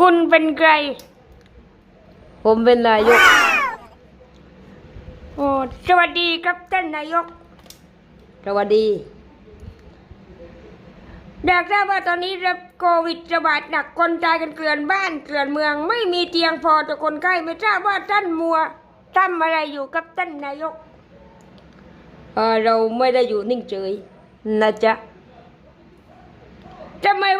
คุณเป็นใคร ผมเป็นนายก โอ้สวัสดีครับท่านนายก สวัสดี อยากทราบว่าตอนนี้รับโควิดระบาดหนักคนตายกันเกลื่อนบ้านเกลื่อนเมือง ไม่มีเตียงพอต่อคนไข้ไม่ทราบว่าท่านมัวทำอะไรอยู่กับท่านนายกเอ่อเราไม่ได้อยู่นิ่งเฉยนะจ๊ะทำไม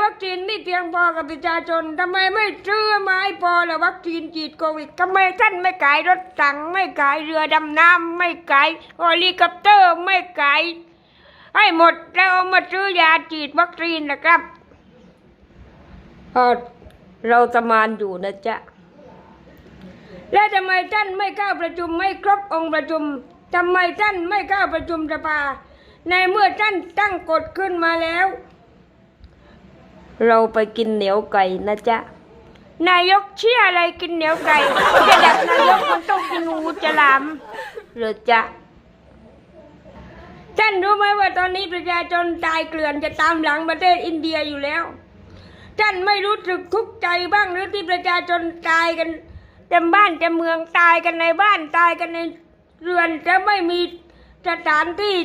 วัคซีนไม่เพียงพอกับประชาชนทำไมไม่ซื้อมาให้พอละวัคซีนฉีดโควิดทำไมท่านไม่ขายรถถังไม่ขายเรือดำน้ำไม่ขายเฮลิคอปเตอร์ไม่ขายให้หมดแล้วเอามาซื้อยาฉีดวัคซีนนะครับเราทำานอยู่นะจ๊ะแล้วทำไมท่านไม่เข้าประชุมไม่ครบองค์ประชุมทำไมท่านไม่เข้าประชุมสภาในเมื่อท่านตั้งกฎขึ้นมาแล้ว เราไปกินเหนียวไก่นะจ๊ะ นายกเชื่ออะไรกินเหนียวไก่ระดับนายกมันต้องกินงูฉลามเหรือจ๊ะท่านรู้ไหมว่าตอนนี้ประชาชนตายเกลื่อนจะตามหลังประเทศอินเดียอยู่แล้ว ท่านไม่รู้สึกทุกข์ใจบ้างหรือที่ประชาชนตายกันเต็มบ้านเต็มเมืองตายกันในบ้านตายกันในเรือนจะไม่มีสถานที่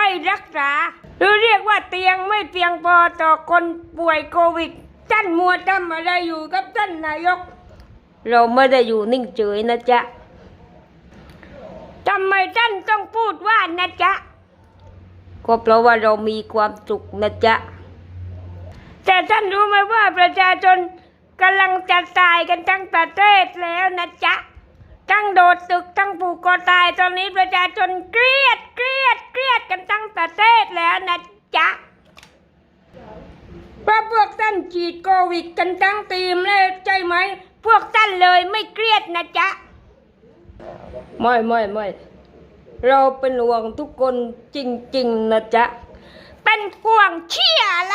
ให้รักษา หรือเรียกว่าเตียงไม่เพียงพอต่อคนป่วยโควิด ท่านมัวทำอะไรอยู่กับท่านนายก เราไม่ได้อยู่นิ่งเฉยนะจ๊ะทำไมท่านต้องพูดว่านะจ๊ะก็เพราะว่าเรามีความสุขนะจ๊ะแต่ท่านรู้ไหมว่าประชาชนกำลังจะตายกันทั้งประเทศแล้วนะจ๊ะ ทั้งโดดตึกทั้งผูกคอตายตอนนี้ประชาชนเครียดเครียดเครียดกันทั้งประเทศแล้วนะจ๊ะเพราะพวกท่านฉีดโควิดกันทั้งทีมเลยใช่ไหม พวกท่านเลยไม่เครียดนะจ๊ะไม่ไม่ไม่เราเป็นห่วงทุกคนจริง ๆ นะจ๊ะ เป็นห่วงเชี่ยอะไร